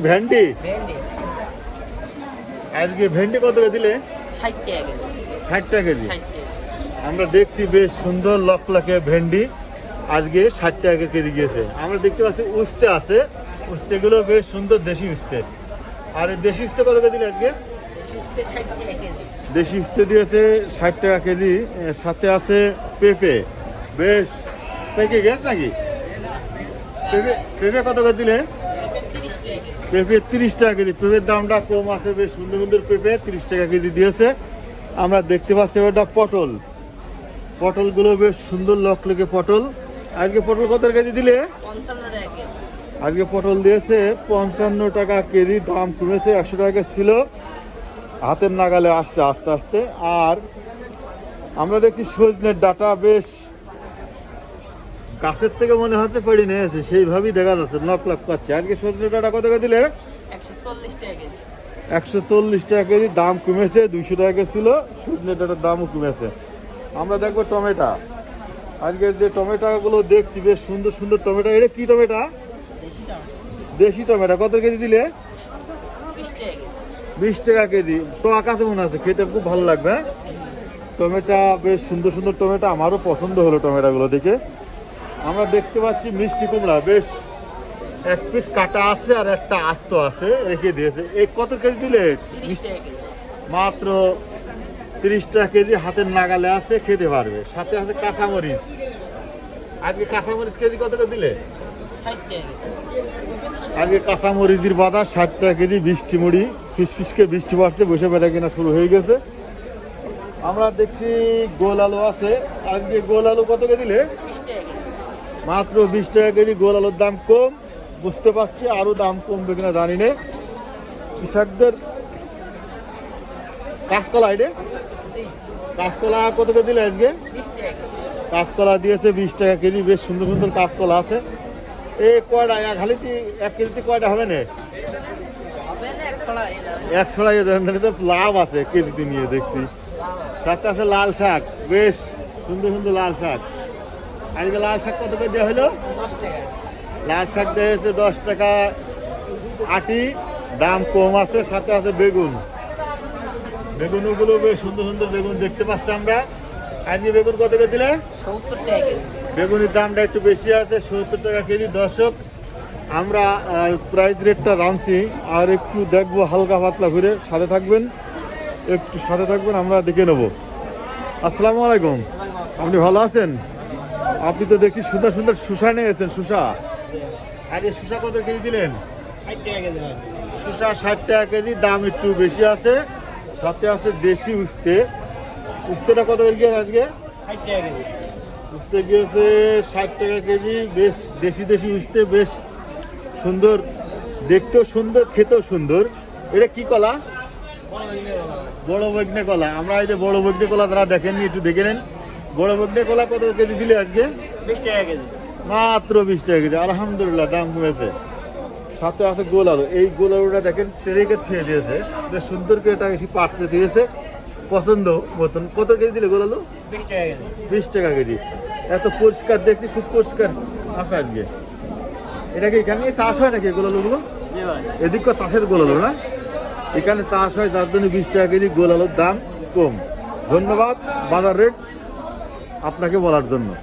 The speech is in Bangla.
ভেন্ডি? ভেন্ডি। আজকে ভেন্ডি কত করে দিলে? ষাট টাকা কেজি। ষাট টাকা কেজি। আমরা দেখছি বেশ সুন্দর লকলকে ভেন্ডি। আজকে ষাট টাকা কেজি গিয়েছে। আমরা দেখতে পাচ্ছি উস্তে আছে। উস্তেগুলো বেশ সুন্দর দেশি উস্তে। আর দেশি উস্তে কত করে দিলে আজকে? দেশি উস্তে দিয়েছে ষাট টাকা কেজি। সাথে আছে পেঁপে। বেশ। পেকে গেছে নাকি? পেঁপে পেঁপে কত করে দিলে? পেঁপে তিরিশ টাকা কেজি। পেঁপের দামটা কম আছে বেশ সুন্দর সুন্দর পেঁপে তিরিশ টাকা কেজি দিয়েছে। আমরা দেখতে পাচ্ছি ওটা পটল। পটলগুলো বেশ সুন্দর লক লকলকে পটল। আজকে পটল কত কেজি দিলে? আজকে পটল দিয়েছে পঞ্চান্ন টাকা কেজি দাম কমেছে একশো টাকা ছিল। হাতের নাগালে আসছে আস্তে আস্তে। আর আমরা দেখছি সজনের ডাটা বেশ গাছের থেকে মনে হচ্ছে পড়ে নিয়েছে সেইভাবেই দেখা যাচ্ছে লক লক করছে। আজকে সজনের ডাটা কত করে দিলে? একশো চল্লিশ টাকা কেজি। দাম কমেছে দুইশো টাকা ছিল সজনে ডাটার দামও কমেছে। আমরা দেখব টমেটো। আজকে যে টমেটোগুলো দেখছি বেশ সুন্দর সুন্দর টমেটো। এটা কি টমেটো? দেশি টমেটো। কত কেজি দিলে? বিশ টাকা কেজি। টাকা তো আকাশে মনে আছে খেতে খুব ভালো লাগবে? টমেটো বেশ সুন্দর সুন্দর টমেটো। আমারও পছন্দ হলো টমেটোগুলো দেখে। আমরা দেখতে পাচ্ছি মিষ্টি কুমড়া। বেশ এক পিস কাটা আছে আর একটা আস্ত আছে রেখে দিয়েছে। এই কত কেজি দিলে? মাত্র তিরিশ টাকা কেজি হাতের নাগালে আছে খেতে পারবে। সাথে আছে কাঁচামরিচ। আজকে কাঁচামরিচ কেজি কত করে দিলে? আজকে কাঁচামরিচের বাজার ষাট টাকা কেজি বৃষ্টি মুড়ি। ফিস ফিসকে বৃষ্টি পড়ছে বসে বেড়া কিনা শুরু হয়ে গেছে। আমরা দেখছি গোল আলু আছে। আজকে গোল আলু কত করে দিলে? টাকা মাত্র বিশ টাকা কেজি গোল আলুর দাম কম। বুঝতে পারছি আরও দাম কমবে কিনা জানি না। কৃষকদের কাঁচকলা এটা? কাঁচকলা কত করে দিলে আজকে? কাঁচকলা দিয়েছে বিশ টাকা কেজি বেশ সুন্দর সুন্দর কাঁচকলা আছে। এই কয়টা? এক হালিতে এক কেজিতে কয়টা হবে না? এক ছড়া এক ছড়াই তো লাভ আছে কেজিতে নিয়ে দেখছি। সাথে আছে লাল শাক বেশ সুন্দর সুন্দর লাল শাক। আজকে লাল শাক কত করে দেওয়া হলো? লাল শাক দেওয়া হয়েছে দশ টাকা আটি দাম কম আছে সাথে আছে বেগুন। বেগুনগুলো বেশ সুন্দর সুন্দর বেগুন দেখতে পাচ্ছি আমরা। আজকে বেগুন কত করে দিলে? সত্তর টাকা বেগুনের দামটা একটু বেশি আছে সত্তর টাকা কেজি। দর্শক আমরা প্রাইস রেটটা রাঁধছি আর একটু দেখব হালকা পাতলা ঘুরে। সাথে থাকবেন একটু সাথে থাকবেন আমরা দেখে নেব। আসসালামু আলাইকুম। আপনি ভালো আছেন? আপনি তো দেখি সুন্দর সুন্দর শুষা নিয়েছেন শুষা আরে শুষা কত কেজি দিলেন? ষাট শুষা ষাট টাকা কেজি দাম একটু বেশি আছে সাথে আছে দেশি উস্তে। উস্তেটা কত করে গিয়ে আজকে? উস্তে গিয়েছে ষাট টাকা কেজি বেশ দেশি দেশি উস্তে বেশ সুন্দর দেখতেও সুন্দর খেতেও সুন্দর। এটা কি কলা? বড় বৈগ্নে কলা। আমরা এই যে বড় বৈগ্নে কলা তারা দেখেননি একটু দেখে নেন। বড় বৈগ্নে কলা কত কেজি দিলে আজকে? বিশ টাকা কেজি। মাত্র বিশ টাকা কেজি। আলহামদুলিল্লাহ দাম কমেছে। সাথে আছে গোল আলু। এই গোল আলুটা দেখেন ট্রেকে থুয়ে দিয়েছে। বেশ সুন্দর করে এটা একটি পাত্রে দিয়েছে। পছন্দ মতন। কত কেজি দিলে গোল আলু? বিশ টাকা কেজি। বিশ টাকা কেজি। এত পরিষ্কার দেখছি খুব পরিষ্কার আসা আজকে। এটা কি এখানে চাষ হয় নাকি গোল আলুগুলো? এদিক চাষের গোল আলু না? এখানে চাষ হয় যার জন্য বিশ টাকা কেজি গোল আলুর দাম কম। ধন্যবাদ। বাজার রেট আপনাকে বলার জন্য।